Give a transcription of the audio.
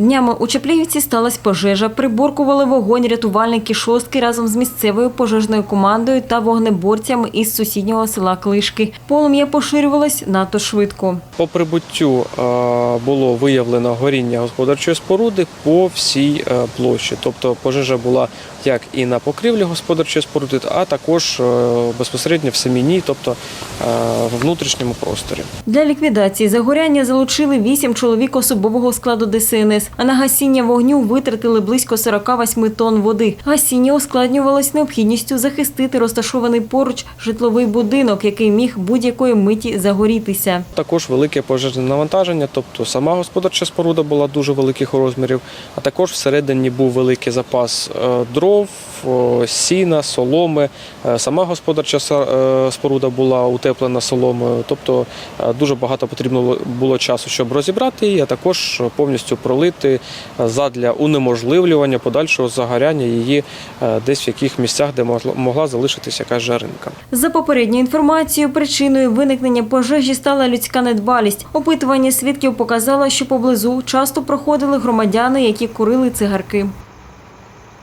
Днями у Чапліївці сталася пожежа. Приборкували вогонь рятувальники шостки разом з місцевою пожежною командою та вогнеборцями із сусіднього села Клишки. Полум'я поширювалось надто швидко. По прибуттю було виявлено горіння господарчої споруди по всій е, площі. Тобто пожежа була як і на покрівлі господарчої споруди, а також е, безпосередньо в самій ній, тобто е, в внутрішньому просторі. Для ліквідації загоряння залучили вісім чоловік особового складу ДСНС, а на гасіння вогню витратили близько 48 тонн води. Гасіння ускладнювалось необхідністю захистити розташований поруч житловий будинок, який міг будь-якої миті загорітися. Також велике пожежне навантаження, тобто сама господарча споруда була дуже великих розмірів, а також всередині був великий запас е, дров, сіна, соломи. Е, Сама господарча е, споруда була утеплена соломою, тобто е, дуже багато потрібно було часу, щоб розібрати її, а також повністю пролити е, задля унеможливлювання подальшого загоряння її е, десь в яких місцях, де могла залишитися якась жаринка. За попередньою інформацією, причиною виникнення пожежі стала людська недбалість. Опитування свідків показало, що поблизу часто проходили громадяни, які курили цигарки.